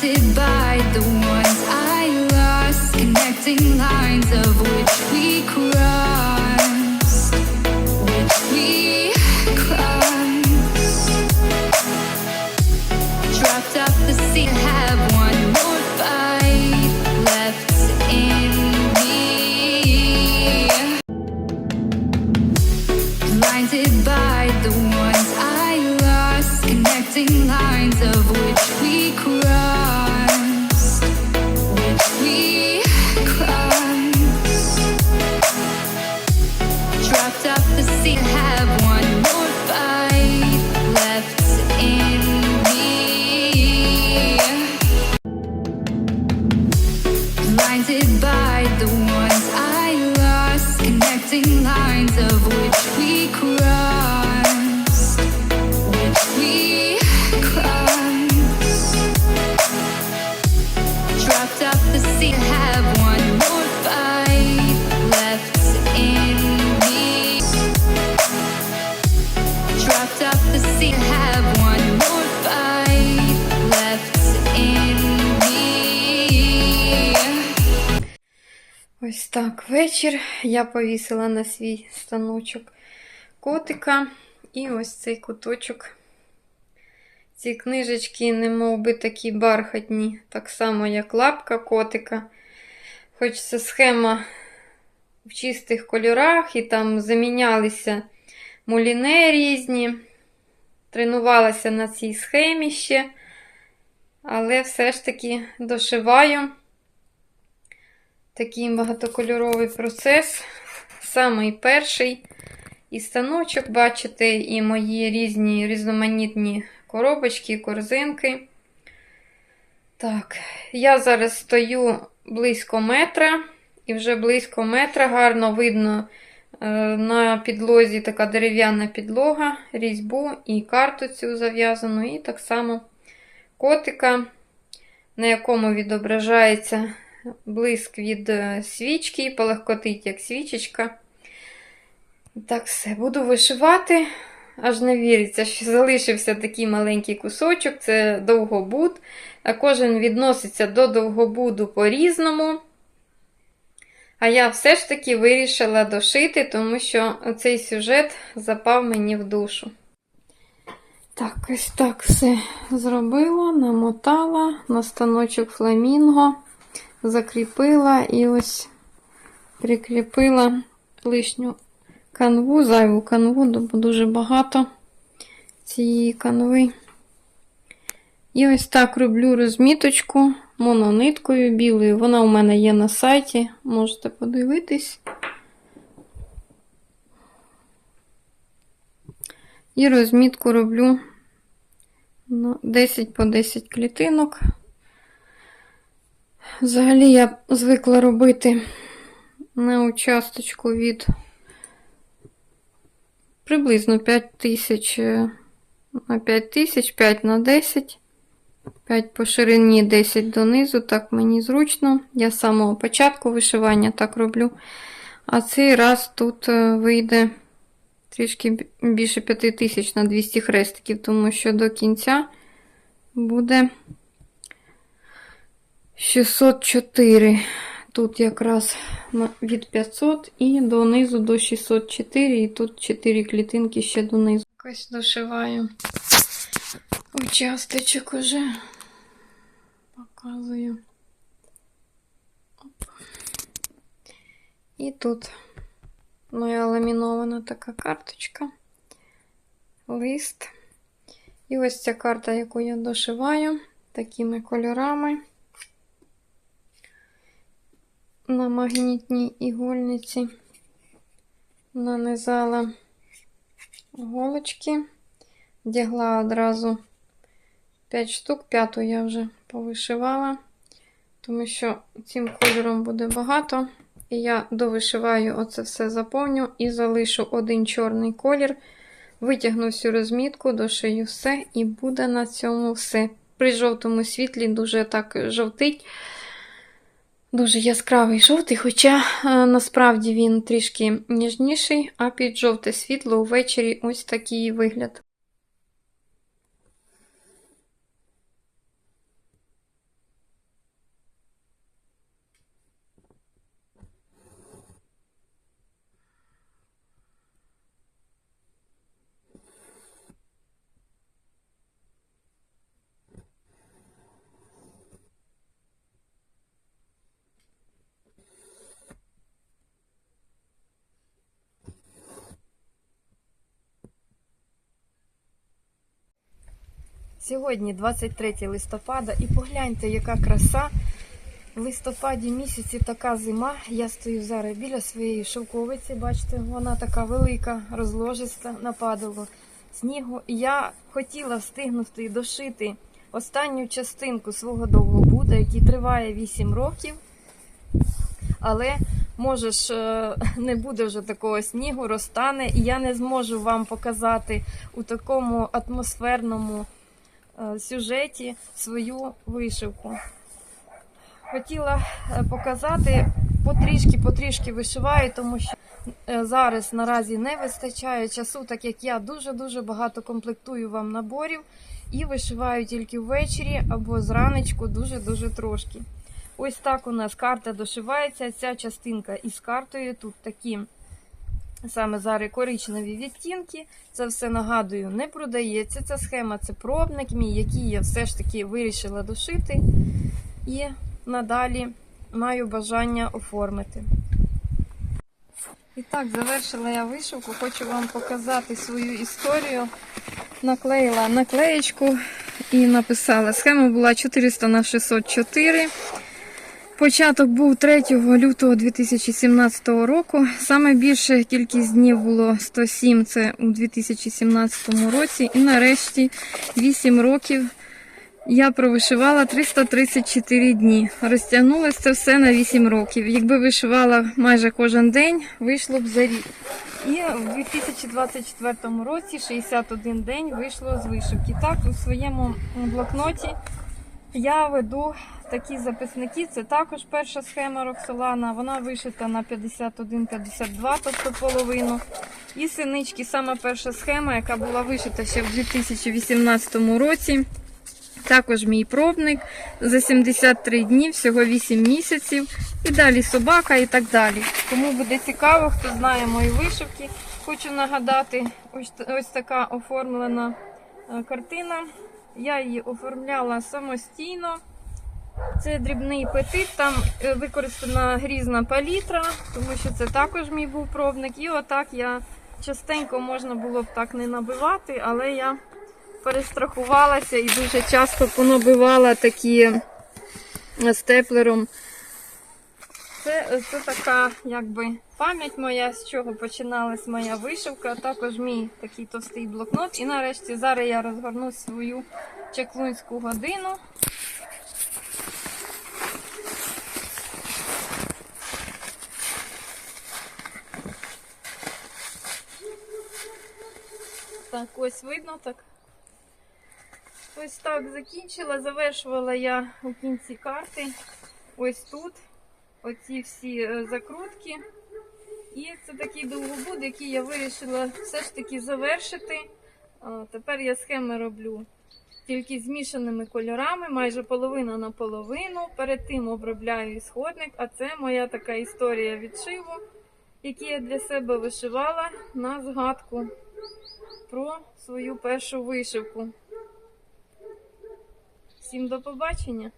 by the ones I lost, connecting lines of which we crossed, By the ones I lost, connecting lines of which we crossed, так вечір. Я повісила на свій станочок котика. І ось цей куточок. Ці книжечки, не мов би такі бархатні, так само, як лапка котика. Хоч це схема в чистих кольорах, і там замінялися муліне різні. Тренувалася на цій схемі ще, але все ж таки дошиваю такий багатокольоровий процес. Самий перший. І станочок, бачите, і мої різні різноманітні коробочки, корзинки. Так, я зараз стою близько метра, і вже близько метра гарно видно е, на підлозі така дерев'яна підлога, різьбу і карту цю зав'язану, і так само котика, на якому відображається блиск від е, свічки, полегкотить як свічечка. Так, все, буду вишивати. Аж не віриться, що залишився такий маленький кусочок, це довгобуд. А Кожен відноситься до довгобуду по-різному. А я все ж таки вирішила дошити, тому що цей сюжет запав мені в душу. Так, ось так все зробила, намотала на станочок фламінго закріпила і ось прикріпила лишню канву, зайву канву, бо дуже багато цієї канви. І ось так роблю розміточку монониткою білою. Вона у мене є на сайті, можете подивитись. І розмітку роблю 10 по 10 клітинок. Взагалі я звикла робити на участочку від приблизно 5 тисяч е, на 5 тисяч, 5 на 10, 5 по ширині, 10 донизу, так мені зручно. Я з самого початку вишивання так роблю. А цей раз тут е, вийде трішки більше 5 тисяч на 200 хрестиків, тому що до кінця буде. 604. Тут якраз від 500 і донизу до 604, і тут 4 клітинки ще донизу. Якось дошиваю участочок уже. Показую. Оп. І тут моя ламінована така карточка, лист. І ось ця карта, яку я дошиваю такими кольорами на магнітній ігольниці нанизала голочки, вдягла одразу 5 штук, п'яту я вже повишивала, тому що цим кольором буде багато. І я довишиваю оце все заповню і залишу один чорний колір, витягну всю розмітку, дошию все, і буде на цьому все. При жовтому світлі дуже так жовтить. Дуже яскравий жовтий, хоча е, насправді він трішки ніжніший, а під жовте світло увечері ось такий вигляд. Сьогодні 23 листопада, і погляньте, яка краса. В листопаді місяці така зима. Я стою зараз біля своєї шовковиці. Бачите, вона така велика, розложиста, нападало снігу. Я хотіла встигнути дошити останню частинку свого довгобуда, який триває 8 років. Але може ж е, не буде вже такого снігу, розтане, і я не зможу вам показати у такому атмосферному сюжеті свою вишивку. Хотіла е, показати потрішки-потрішки вишиваю, тому що е, зараз наразі не вистачає часу, так як я дуже-дуже багато комплектую вам наборів і вишиваю тільки ввечері або зранечку дуже-дуже трошки. Ось так у нас карта дошивається. Ця частинка із картою. Тут такі саме зараз коричневі відтінки. Це все нагадую, не продається. Ця схема це пробник мій, який я все ж таки вирішила дошити. І надалі маю бажання оформити. І так, завершила я вишивку. Хочу вам показати свою історію. Наклеїла наклеєчку і написала. Схема була 400 на 604. Початок був 3 лютого 2017 року. Саме більше кількість днів було 107, це у 2017 році. І нарешті 8 років я провишивала 334 дні. Розтягнулося це все на 8 років. Якби вишивала майже кожен день, вийшло б за рік. І в 2024 році 61 день вийшло з вишивки. Так, у своєму блокноті я веду такі записники. Це також перша схема Роксолана. Вона вишита на 51-52, тобто половину. І синички, сама перша схема, яка була вишита ще в 2018 році. Також мій пробник за 73 дні, всього 8 місяців. І далі собака і так далі. Кому буде цікаво, хто знає мої вишивки, хочу нагадати, ось, ось така оформлена е, картина. Я її оформляла самостійно. Це дрібний петит, там е, використана грізна палітра, тому що це також мій був пробник. І отак я частенько можна було б так не набивати, але я перестрахувалася і дуже часто понабивала такі е, степлером. Це, це така якби пам'ять моя, з чого починалась моя вишивка, також мій такий товстий блокнот. І нарешті зараз я розгорну свою чеклунську годину. Так, ось видно так. Ось так закінчила. Завершувала я у кінці карти. Ось тут. Оці всі е, закрутки. І це такий довгобуд, який я вирішила все ж таки завершити. Тепер я схеми роблю тільки змішаними кольорами, майже половина на половину. Перед тим обробляю ісходник, а це моя така історія відшиву, яку я для себе вишивала на згадку про свою першу вишивку. Всім до побачення!